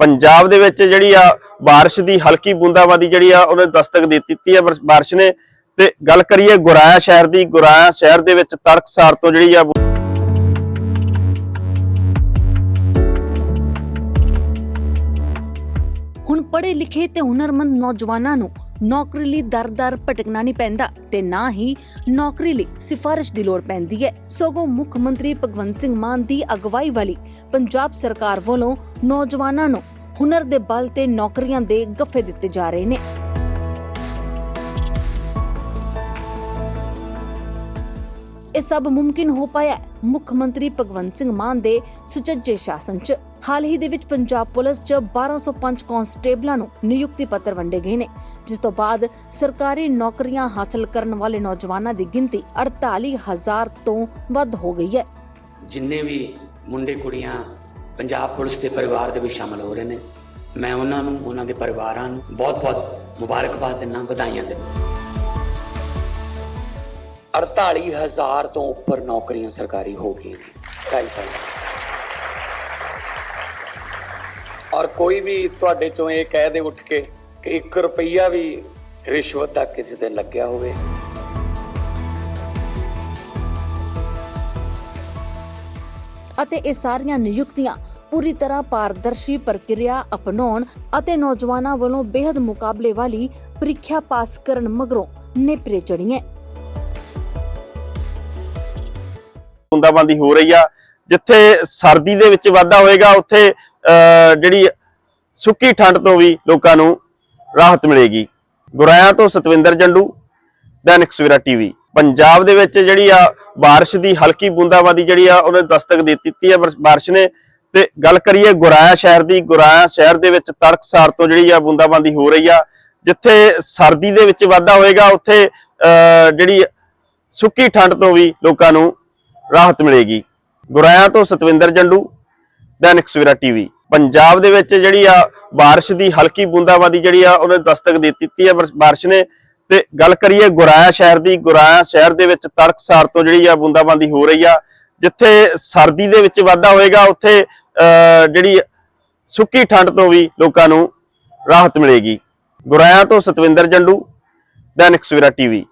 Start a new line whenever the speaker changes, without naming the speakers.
ਪੰਜਾਬ ਦੇ ਵਿੱਚ ਜਿਹੜੀ ਆ بارش ਦੀ ਹਲਕੀ ਬੂੰਦਾਬਾਂਦੀ ਜਿਹੜੀ ਆ ਉਹਨੇ ਦਸਤਕ ਦੇ ਦਿੱਤੀ ਹੈ بارش ਨੇ ਤੇ ਗੱਲ ਕਰੀਏ ਗੁਰਾਇਆ ਸ਼ਹਿਰ ਦੀ ਗੁਰਾਇਆ ਸ਼ਹਿਰ ਦੇ ਵਿੱਚ ਤੜਕਸਾਰ ਤੋਂ ਜਿਹੜੀ ਆ
ਹੁਣ ਪੜ੍ਹੇ ਲਿਖੇ ਤੇ ਹੁਨਰਮੰਦ ਨੌਜਵਾਨਾਂ ਨੂੰ ਨੌਕਰੀ ਲਈ ਦਰ-ਦਰ ਭਟਕਣਾ ਨਹੀਂ ਪੈਂਦਾ ਤੇ ਨਾ ਹੀ ਨੌਕਰੀ ਲਈ ਸਿਫਾਰਿਸ਼ ਦੀ ਲੋੜ ਪੈਂਦੀ ਹੈ ਸਗੋਂ ਮੁੱਖ ਮੰਤਰੀ ਭਗਵੰਤ ਸਿੰਘ ਮਾਨ ਦੀ ਅਗਵਾਈ ਵਾਲੀ ਪੰਜਾਬ ਸਰਕਾਰ ਵੱਲੋਂ ਨੌਜਵਾਨਾਂ ਨੂੰ ਹੁਨਰ ਦੇ ਬਲ ਤੇ ਨੌਕਰੀਆਂ ਦੇ ਗੱਫੇ ਦਿੱਤੇ ਜਾ ਰਹੇ ਨੇ। ਇਹ ਸਭ ਮੁਮਕਿਨ ਹੋ ਪਾਇਆ ਮੁੱਖ ਮੰਤਰੀ ਭਗਵੰਤ ਸਿੰਘ ਮਾਨ ਦੇ ਸੁਚੱਜੇ ਸ਼ਾਸਨ 'ਚ। ਹਾਲ ਹੀ ਦੇ ਵਿੱਚ ਪੰਜਾਬ ਪੁਲਿਸ 'ਚ 1205 ਕਾਂਸਟੇਬਲਾਂ ਨੂੰ ਨਿਯੁਕਤੀ ਪੱਤਰ ਵੰਡੇ ਗਏ ਨੇ, ਜਿਸ ਤੋਂ ਬਾਅਦ ਸਰਕਾਰੀ ਨੌਕਰੀਆਂ ਹਾਸਲ ਕਰਨ ਵਾਲੇ ਨੌਜਵਾਨਾਂ ਦੀ ਗਿਣਤੀ 48000 ਤੋਂ ਵੱਧ ਹੋ ਗਈ ਹੈ।
ਜਿੰਨੇ ਵੀ ਮੁੰਡੇ ਕੁੜੀਆਂ ਪੰਜਾਬ ਪੁਲਿਸ ਦੇ ਪਰਿਵਾਰ ਦੇ ਵਿੱਚ ਸ਼ਾਮਲ ਹੋ ਰਹੇ ਨੇ। ਮੈਂ ਉਹਨਾਂ ਨੂੰ, ਉਹਨਾਂ ਦੇ ਪਰਿਵਾਰਾਂ ਨੂੰ ਬਹੁਤ-ਬਹੁਤ ਮੁਬਾਰਕਬਾਦ ਦਿੰਦਾ ਵਧਾਈਆਂ ਦਿੰਦਾ 48000 ਤੋਂ ਉੱਪਰ ਨੌਕਰੀਆਂ ਸਰਕਾਰੀ ਹੋ ਗਈਆਂ ਨੇ, ਢਾਈ ਸਾਲ ਔਰ ਕੋਈ ਵੀ ਤੁਹਾਡੇ ਚੋਂ ਇਹ ਕਹਿ ਦੇ ਉੱਠ ਕੇ ਕਿ 1 ਰੁਪਈਆ ਵੀ ਰਿਸ਼ਵਤ ਦਾ ਕਿਸੇ ਤੇ ਲੱਗਿਆ ਹੋਵੇ।
ਅਤੇ ਇਹ ਸਾਰੀਆਂ ਨਿਯੁਕਤੀਆਂ ਪੂਰੀ ਤਰ੍ਹਾਂ ਪਾਰਦਰਸ਼ੀ ਪ੍ਰਕਿਰਿਆ ਅਪਣਾਉਣ ਅਤੇ ਨੌਜਵਾਨਾਂ ਵੱਲੋਂ ਬੇहद ਮੁਕਾਬਲੇ ਵਾਲੀ ਪ੍ਰੀਖਿਆ ਪਾਸ ਕਰਨ ਮਗਰੋਂ ਨੇਪਰੇ ਚੜੀਆਂ
ਬੁੰਦਾਬੰਦੀ ਹੋ ਰਹੀ ਆ, ਜਿੱਥੇ ਸਰਦੀ ਦੇ ਵਿੱਚ ਵਾਧਾ ਹੋਏਗਾ, ਉੱਥੇ ਜਿਹੜੀ ਸੁੱਕੀ ਠੰਡ ਤੋਂ ਵੀ ਲੋਕਾਂ ਨੂੰ ਰਾਹਤ ਮਿਲੇਗੀ। ਗੁਰਾਇਆ ਤੋਂ ਸਤਵਿੰਦਰ ਜੰਡੂ, ਦੈਨਿਕ ਸਵੇਰਾ ਟੀਵੀ। ਪੰਜਾਬ ਦੇ ਵਿੱਚ ਜਿਹੜੀ ਆ بارش ਦੀ ਹਲਕੀ ਬੂੰਦਾਬਾਦੀ ਜਿਹੜੀ ਆ, ਉਹਨੇ ਦਸਤਕ ਦੇ ਦਿੱਤੀ ਆ بارش ਨੇ ਤੇ ਗੱਲ ਕਰੀਏ ਗੁਰਾਇਆ ਸ਼ਹਿਰ ਦੀ ਗੁਰਾਇਆ ਸ਼ਹਿਰ ਦੇ ਵਿੱਚ ਤੜਕਸਾਰ ਤੋਂ ਜਿਹੜੀ ਆ ਬੂੰਦਾਬਾਂਦੀ ਹੋ ਰਹੀ ਆ ਜਿੱਥੇ ਸਰਦੀ ਦੇ ਵਿੱਚ ਵਾਧਾ ਹੋਏਗਾ ਉੱਥੇ ਅਹ, ਜਿਹੜੀ ਸੁੱਕੀ ਠੰਡ ਤੋਂ ਵੀ ਲੋਕਾਂ ਨੂੰ ਰਾਹਤ ਮਿਲੇਗੀ ਗੁਰਾਇਆ ਤੋਂ ਸਤਵਿੰਦਰ ਜੰਡੂ ਦੈਨਿਕ ਸਵੇਰਾ ਟੀਵੀ ਪੰਜਾਬ ਦੇ ਵਿੱਚ ਜਿਹੜੀ ਆ بارش ਦੀ ਹਲਕੀ ਬੂੰਦਾਬਾਂਦੀ ਜਿਹੜੀ ਆ ਉਹਨੇ ਦਸਤਕ ਦੇ ਦਿੱਤੀ ਹੈ بارش ਨੇ ਤੇ ਗੱਲ ਕਰੀਏ ਗੁਰਾਇਆ ਸ਼ਹਿਰ ਦੀ ਗੁਰਾਇਆ ਸ਼ਹਿਰ ਦੇ ਵਿੱਚ ਤੜਕਸਾਰ ਤੋਂ ਜਿਹੜੀ ਆ ਬੂੰਦਾਬਾਂਦੀ ਹੋ ਰਹੀ ਆ ਜਿੱਥੇ ਸਰਦੀ ਦੇ ਵਿੱਚ ਵਾਧਾ ਹੋਏਗਾ ਉੱਥੇ ਅਹ, ਜਿਹੜੀ ਸੁੱਕੀ ਠੰਡ ਤੋਂ ਵੀ ਲੋਕਾਂ ਨੂੰ ਰਾਹਤ ਮਿਲੇਗੀ। ਗੁਰਾਇਆ ਤੋਂ ਸਤਵਿੰਦਰ ਜੰਡੂ, ਦੈਨਿਕ ਸਵੇਰਾ ਟੀਵੀ।